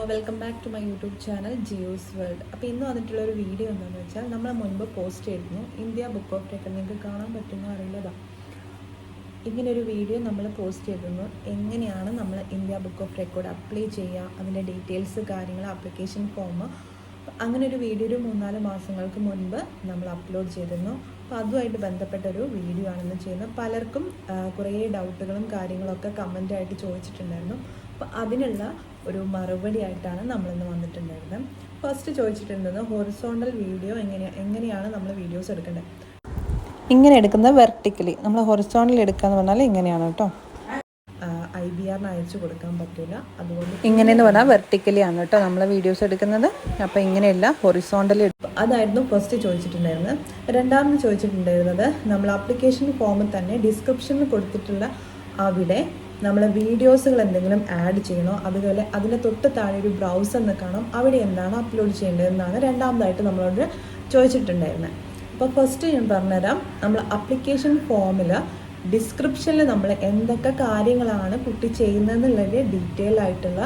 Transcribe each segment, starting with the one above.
YouTube channel Geo's world അപ്പോൾ ഇന്ന് വന്നിട്ടുള്ള ഒരു വീഡിയോ എന്താണെന്ന് വെച്ചാൽ നമ്മൾ മുൻപ് പോസ്റ്റ് ചെയ്തിരുന്നു. ഇന്ത്യ ബുക്ക് ഓഫ് റെക്കോർഡ് നിങ്ങൾക്ക് കാണാൻ പറ്റുമോ അറിയില്ലതാ ഇങ്ങനൊരു വീഡിയോ നമ്മൾ പോസ്റ്റ് ചെയ്തിരുന്നു. എങ്ങനെയാണ് നമ്മൾ India book of record apply ചെയ്യുക അതിന്റെ ഡീറ്റെയിൽസ് കാര്യങ്ങൾ ആപ്ലിക്കേഷൻ ഫോം അങ്ങനെ ഒരു വീഡിയോ ഒരു മൂന്നാൽ മാസങ്ങൾക്ക് മുൻപ് നമ്മൾ അപ്ലോഡ് ചെയ്തിരുന്നു. അപ്പോൾ അതുമായിട്ട് ബന്ധപ്പെട്ട ഒരു വീഡിയോ ആണെന്ന് ചെയ്യുന്നത് പലർക്കും കുറേ ഡൗട്ടുകളും കാര്യങ്ങളൊക്കെ കമന്റായിട്ട് ചോദിച്ചിട്ടുണ്ടായിരുന്നു. അപ്പോൾ അതിനുള്ള ഒരു മറുപടി ആയിട്ടാണ് നമ്മളിന്ന് വന്നിട്ടുണ്ടായിരുന്നത് ഫസ്റ്റ് ചോദിച്ചിട്ടുണ്ടെന്ന് ഹൊറിസോണ്ടൽ വീഡിയോ എങ്ങനെയാണ് എങ്ങനെയാണ് നമ്മൾ വീഡിയോസ് എടുക്കേണ്ടത് ഇങ്ങനെ എടുക്കുന്നത് വെർട്ടിക്കലി നമ്മൾ ഹൊറിസോണ്ടൽ എടുക്കുക എന്ന് പറഞ്ഞാൽ ഇങ്ങനെയാണ് കേട്ടോ. ഐ ബി ആറിന് അയച്ചു കൊടുക്കാൻ പറ്റില്ല അതുകൊണ്ട് ഇങ്ങനെയെന്ന് പറഞ്ഞാൽ വെർട്ടിക്കലി ആണ് കേട്ടോ നമ്മൾ വീഡിയോസ് എടുക്കുന്നത്. അപ്പോൾ ഇങ്ങനെയല്ല ഹൊറിസോണ്ടലി അതായിരുന്നു ഫസ്റ്റ് ചോദിച്ചിട്ടുണ്ടായിരുന്നത് രണ്ടാമത് ചോദിച്ചിട്ടുണ്ടായിരുന്നത് നമ്മൾ ആപ്ലിക്കേഷൻ ഫോമിൽ തന്നെ ഡിസ്ക്രിപ്ഷനിൽ കൊടുത്തിട്ടുള്ള അവിടെ നമ്മൾ വീഡിയോസുകൾ എന്തെങ്കിലും ആഡ് ചെയ്യണോ? അതുപോലെ അതിന്റെ തൊട്ട് താഴെ ഒരു ബ്രൗസർ എന്ന് കാണാം. അവിടെ എന്താണ് അപ്ലോഡ് ചെയ്യേണ്ടതെന്നാണ് രണ്ടാമതായിട്ട് നമ്മളോട് ചോദിച്ചിട്ടുണ്ടായിരുന്നത് അപ്പോൾ ഫസ്റ്റ് ഞാൻ പറഞ്ഞുതരാം. നമ്മൾ അപ്ലിക്കേഷൻ ഫോമിൽ ഡിസ്ക്രിപ്ഷനിൽ നമ്മൾ എന്തൊക്കെ കാര്യങ്ങളാണ് കുട്ടി ചെയ്യുന്നതെന്നുള്ളത് ഡീറ്റെയിൽ ആയിട്ടുള്ള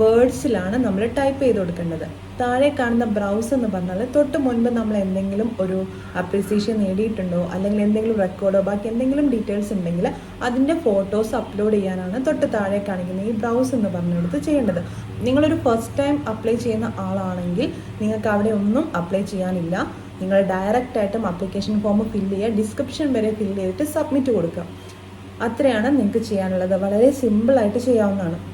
വേർഡ്സിലാണ് നമ്മൾ ടൈപ്പ് ചെയ്ത് കൊടുക്കേണ്ടത്. താഴെ കാണുന്ന ബ്രൗസ് എന്ന് പറഞ്ഞാൽ തൊട്ട് മുൻപ് നമ്മൾ എന്തെങ്കിലും ഒരു അപ്രിസിയേഷൻ നേടിയിട്ടുണ്ടോ? അല്ലെങ്കിൽ എന്തെങ്കിലും റെക്കോർഡോ ബാക്കി എന്തെങ്കിലും ഡീറ്റെയിൽസ് ഉണ്ടെങ്കിൽ അതിന്റെ ഫോട്ടോസ് അപ്ലോഡ് ചെയ്യാനാണ് തൊട്ട് താഴെ കാണിക്കുന്ന ഈ ബ്രൗസ് എന്ന് പറഞ്ഞെടുത്ത് ചെയ്യേണ്ടത്. നിങ്ങളൊരു ഫസ്റ്റ് ടൈം അപ്ലൈ ചെയ്യുന്ന ആളാണെങ്കിൽ നിങ്ങൾക്ക് അവിടെ ഒന്നും അപ്ലൈ ചെയ്യാനില്ല. നിങ്ങൾ ഡയറക്റ്റ് ആയിട്ടും അപ്ലിക്കേഷൻ ഫോം ഫില്ല് ചെയ്യുക ഡിസ്ക്രിപ്ഷൻ വരെ ഫില്ല് ചെയ്തിട്ട് സബ്മിറ്റ് കൊടുക്കുക. അത്രയാണ് നിങ്ങൾക്ക് ചെയ്യാനുള്ളത്. വളരെ സിമ്പിളായിട്ട് ചെയ്യാവുന്നതാണ്.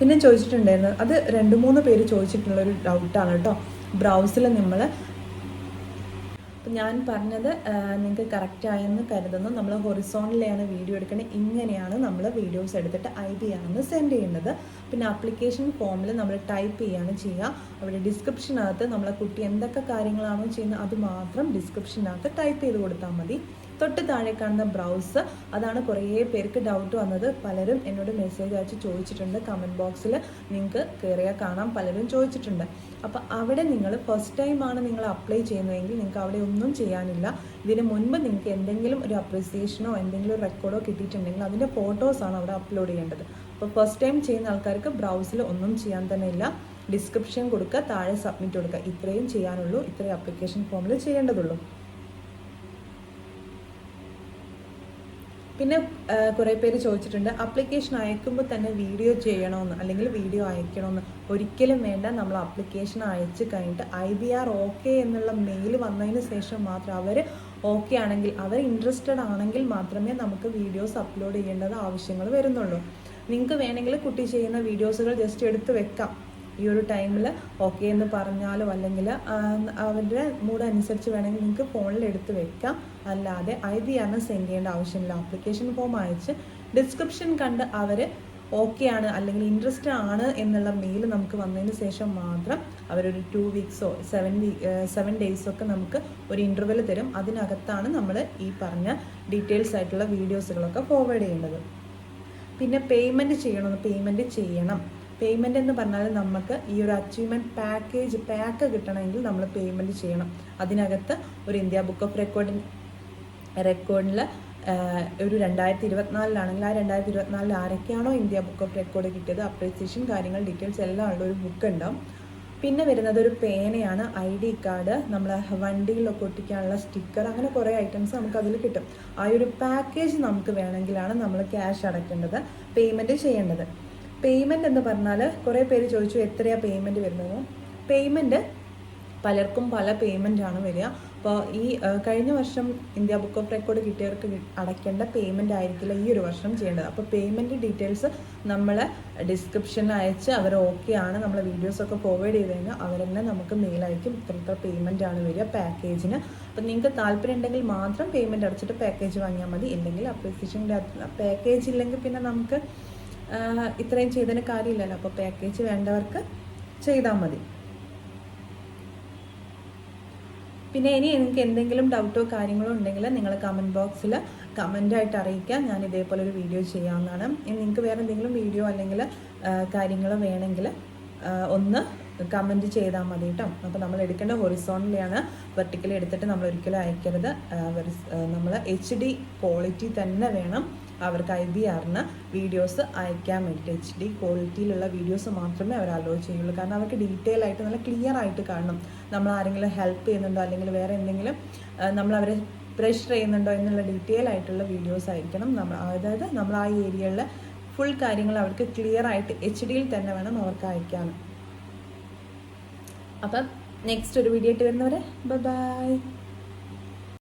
പിന്നെ ചോദിച്ചിട്ടുണ്ടായിരുന്നു അത് രണ്ട് മൂന്ന് പേര് ചോദിച്ചിട്ടുള്ള ഒരു ഡൗട്ടാണ് കേട്ടോ ബ്രൗസിൽ നമ്മൾ ഞാൻ പറഞ്ഞത് നിങ്ങൾക്ക് കറക്റ്റായെന്ന് കരുതുന്നു. നമ്മൾ ഹൊറിസോണിലെയാണ് വീഡിയോ എടുക്കുന്നത് ഇങ്ങനെയാണ് നമ്മൾ വീഡിയോസ് എടുത്തിട്ട് ഐ ബി ആണെന്ന് സെൻഡ് ചെയ്യുന്നത് പിന്നെ ആപ്ലിക്കേഷൻ ഫോമിൽ നമ്മൾ ടൈപ്പ് ചെയ്യുകയാണ് ചെയ്യുക. അവിടെ ഡിസ്ക്രിപ്ഷനകത്ത് നമ്മളെ കുട്ടി എന്തൊക്കെ കാര്യങ്ങളാണോ ചെയ്യുന്നത് അത് മാത്രം ഡിസ്ക്രിപ്ഷനകത്ത് ടൈപ്പ് ചെയ്ത് കൊടുത്താൽ മതി. തൊട്ട് താഴെ കാണുന്ന ബ്രൗസ്. അതാണ് കുറേ പേർക്ക് ഡൗട്ട് വന്നത്. പലരും എന്നോട് മെസ്സേജ് അയച്ച് ചോദിച്ചിട്ടുണ്ട്. കമന്റ് ബോക്സിൽ നിങ്ങൾക്ക് കയറിയാൽ കാണാം. പലരും ചോദിച്ചിട്ടുണ്ട്. അപ്പോൾ അവിടെ നിങ്ങൾ ഫസ്റ്റ് ടൈമാണ് നിങ്ങൾ അപ്ലൈ ചെയ്യുന്നതെങ്കിൽ നിങ്ങൾക്ക് അവിടെ ഒന്നും ചെയ്യാനില്ല. ഇതിന് മുൻപ് നിങ്ങൾക്ക് എന്തെങ്കിലും ഒരു അപ്രിസിയേഷനോ എന്തെങ്കിലും ഒരു റെക്കോർഡോ കിട്ടിയിട്ടുണ്ടെങ്കിൽ അതിന്റെ ഫോട്ടോസാണ് അവിടെ അപ്ലോഡ് ചെയ്യേണ്ടത്. അപ്പോൾ ഫസ്റ്റ് ടൈം ചെയ്യുന്ന ആൾക്കാർക്ക് ബ്രൗസിൽ ഒന്നും ചെയ്യാൻ തന്നെ ഇല്ല. ഡിസ്ക്രിപ്ഷൻ കൊടുക്കുക താഴെ സബ്മിറ്റ് കൊടുക്കുക. ഇത്രയും ചെയ്യാനുള്ളൂ. ഇത്രയും അപ്ലിക്കേഷൻ ഫോമിൽ ചെയ്യേണ്ടതുള്ളൂ. പിന്നെ കുറേ പേര് ചോദിച്ചിട്ടുണ്ട് ആപ്ലിക്കേഷൻ അയക്കുമ്പോൾ തന്നെ വീഡിയോ ചെയ്യണമെന്ന് അല്ലെങ്കിൽ വീഡിയോ അയക്കണമെന്ന് ഒരിക്കലും വേണ്ട നമ്മൾ ആപ്ലിക്കേഷൻ അയച്ച് കഴിഞ്ഞിട്ട് ഐ ബി ആർ ഓക്കെ എന്നുള്ള മെയിൽ വന്നതിന് ശേഷം മാത്രം അവർ ഓക്കെ ആണെങ്കിൽ അവർ ഇൻട്രസ്റ്റഡ് ആണെങ്കിൽ മാത്രമേ നമുക്ക് വീഡിയോസ് അപ്ലോഡ് ചെയ്യേണ്ടത് ആവശ്യങ്ങൾ വരുന്നുള്ളൂ. നിങ്ങൾക്ക് വേണമെങ്കിൽ കുട്ടി ചെയ്യുന്ന വീഡിയോസുകൾ ജസ്റ്റ് എടുത്ത് വെക്കാം. ഈ ഒരു ടൈമിൽ ഓക്കെ എന്ന് പറഞ്ഞാലോ അല്ലെങ്കിൽ അവരുടെ മൂഡ് അനുസരിച്ച് വേണമെങ്കിൽ നിങ്ങൾക്ക് ഫോണിൽ എടുത്ത് വെക്കാം. അല്ലാതെ ഐ ആറിന് സെൻഡ് ചെയ്യേണ്ട ആവശ്യമില്ല. ആപ്ലിക്കേഷൻ ഫോം അയച്ച് ഡിസ്ക്രിപ്ഷൻ കണ്ട് അവർ ഓക്കെ ആണ് അല്ലെങ്കിൽ ഇൻട്രസ്റ്റ് ആണ് എന്നുള്ള മെയിൽ നമുക്ക് വന്നതിന് ശേഷം മാത്രം അവരൊരു ടു വീക്സോ സെവൻ വീ സെവൻ ഡേയ്സോ ഒക്കെ നമുക്ക് ഒരു ഇന്റർവെൽ തരും. അതിനകത്താണ് നമ്മൾ ഈ പറഞ്ഞ ഡീറ്റെയിൽസ് ആയിട്ടുള്ള വീഡിയോസുകളൊക്കെ ഫോർവേഡ് ചെയ്യേണ്ടത്. പിന്നെ പേയ്മെന്റ് ചെയ്യണമെന്ന് പേയ്മെന്റ് ചെയ്യണം. പേയ്മെന്റ് എന്ന് പറഞ്ഞാൽ നമുക്ക് ഈ ഒരു അച്ചീവ്മെന്റ് പാക്കേജ് പാക്ക് കിട്ടണമെങ്കിൽ നമ്മൾ പേയ്മെന്റ് ചെയ്യണം. അതിനകത്ത് ഒരു ഇന്ത്യ ബുക്ക് ഓഫ് റെക്കോർഡിൻ റെക്കോർഡിൽ ഒരു രണ്ടായിരത്തി ഇരുപത്തിനാലിലാണെങ്കിൽ ആ രണ്ടായിരത്തി ഇരുപത്തിനാലിൽ ആരൊക്കെയാണോ ഇന്ത്യ ബുക്ക് ഓഫ് റെക്കോർഡ് കിട്ടിയത് അപ്രീസിയേഷൻ കാര്യങ്ങൾ ഡീറ്റെയിൽസ് എല്ലാം ഉള്ള ഒരു ബുക്ക് ഉണ്ടാവും. പിന്നെ വരുന്നത് ഒരു പേനയാണ് ഐ ഡി കാർഡ്. നമ്മൾ വണ്ടിയിലൊക്കെ ഒട്ടിക്കാനുള്ള സ്റ്റിക്കർ അങ്ങനെ കുറേ ഐറ്റംസ് നമുക്ക് അതിൽ കിട്ടും. ആ ഒരു പാക്കേജ് നമുക്ക് വേണമെങ്കിലാണ് നമ്മൾ ക്യാഷ് അടയ്ക്കേണ്ടത് പേയ്മെന്റ് ചെയ്യേണ്ടത്. പേയ്മെന്റ് എന്ന് പറഞ്ഞാൽ കുറേ പേര് ചോദിച്ചു എത്രയാണ് പേയ്മെന്റ് വരുന്നത്. പേയ്മെന്റ് പലർക്കും പല പേയ്മെന്റ് ആണ് വരിക. അപ്പോൾ ഈ കഴിഞ്ഞ വർഷം ഇന്ത്യ ബുക്ക് ഓഫ് റെക്കോർഡ് കിട്ടിയവർക്ക് അടയ്ക്കേണ്ട പേയ്മെന്റ് ആയിരിക്കില്ല ഈ ഒരു വർഷം ചെയ്യേണ്ടത്. അപ്പോൾ പേയ്മെന്റ് ഡീറ്റെയിൽസ് നമ്മൾ ഡിസ്ക്രിപ്ഷനിൽ അയച്ച് അവർ ഓക്കെ ആണ് നമ്മളെ വീഡിയോസൊക്കെ ഫോർവേഡ് ചെയ്ത് കഴിഞ്ഞാൽ അവർ തന്നെ നമുക്ക് മെയിൽ അയക്കും. ഇത്ര ഇത്ര പേയ്മെന്റ് ആണ് വരിക പാക്കേജിന് അപ്പോൾ നിങ്ങൾക്ക് താല്പര്യം ഉണ്ടെങ്കിൽ മാത്രം പേയ്മെന്റ് അടച്ചിട്ട് പാക്കേജ് വാങ്ങിയാൽ മതി. ഇല്ലെങ്കിൽ അപ്ലിക്കേഷന്റെ പാക്കേജ് ഇല്ലെങ്കിൽ പിന്നെ നമുക്ക് ഇത്രയും ചെയ്തതിന് കാര്യമില്ലല്ലോ. അപ്പോൾ പാക്കേജ് വേണ്ടവർക്ക് ചെയ്താൽ മതി. പിന്നെ ഇനി നിങ്ങൾക്ക് എന്തെങ്കിലും ഡൗട്ടോ കാര്യങ്ങളോ ഉണ്ടെങ്കിൽ നിങ്ങൾ കമന്റ് ബോക്സിൽ കമന്റായിട്ട് അറിയിക്കുക ഞാൻ ഇതേപോലെ ഒരു വീഡിയോ ചെയ്യാവുന്നതാണ്. ഇനി നിങ്ങൾക്ക് വേറെ എന്തെങ്കിലും വീഡിയോ അല്ലെങ്കിൽ കാര്യങ്ങളോ വേണമെങ്കിൽ ഒന്ന് കമന്റ് ചെയ്താൽ മതി കേട്ടോ. അപ്പോൾ നമ്മൾ എടുക്കേണ്ട ഹൊറിസോണിലാണ് വെർട്ടിക്കലി എടുത്തിട്ട് നമ്മൾ ഒരിക്കലും അയക്കരുത്. നമ്മൾ എച്ച് ഡി ക്വാളിറ്റി തന്നെ വേണം അവർക്ക് ഐ ബി ആറിന് വീഡിയോസ് അയക്കാൻ വേണ്ടിയിട്ട്. എച്ച് ഡി ക്വാളിറ്റിയിലുള്ള വീഡിയോസ് മാത്രമേ അവർ അലോ ചെയ്യുള്ളൂ. കാരണം അവർക്ക് ഡീറ്റെയിൽ ആയിട്ട് നല്ല ക്ലിയർ ആയിട്ട് കാണണം. നമ്മൾ ആരെങ്കിലും ഹെൽപ്പ് ചെയ്യുന്നുണ്ടോ അല്ലെങ്കിൽ വേറെ എന്തെങ്കിലും നമ്മൾ അവരെ പ്രഷർ ചെയ്യുന്നുണ്ടോ എന്നുള്ള ഡീറ്റെയിൽ ആയിട്ടുള്ള വീഡിയോസ് ആയിരിക്കണം. നമ്മൾ അതായത് നമ്മൾ ആ ഏരിയയിലെ ഫുൾ കാര്യങ്ങൾ അവർക്ക് ക്ലിയർ ആയിട്ട് എച്ച് ഡിയിൽ തന്നെ വേണം അവർക്ക് അയക്കാൻ. അപ്പം നെക്സ്റ്റ് ഒരു വീഡിയോ ആയിട്ട് വരുന്നവരെ ബൈ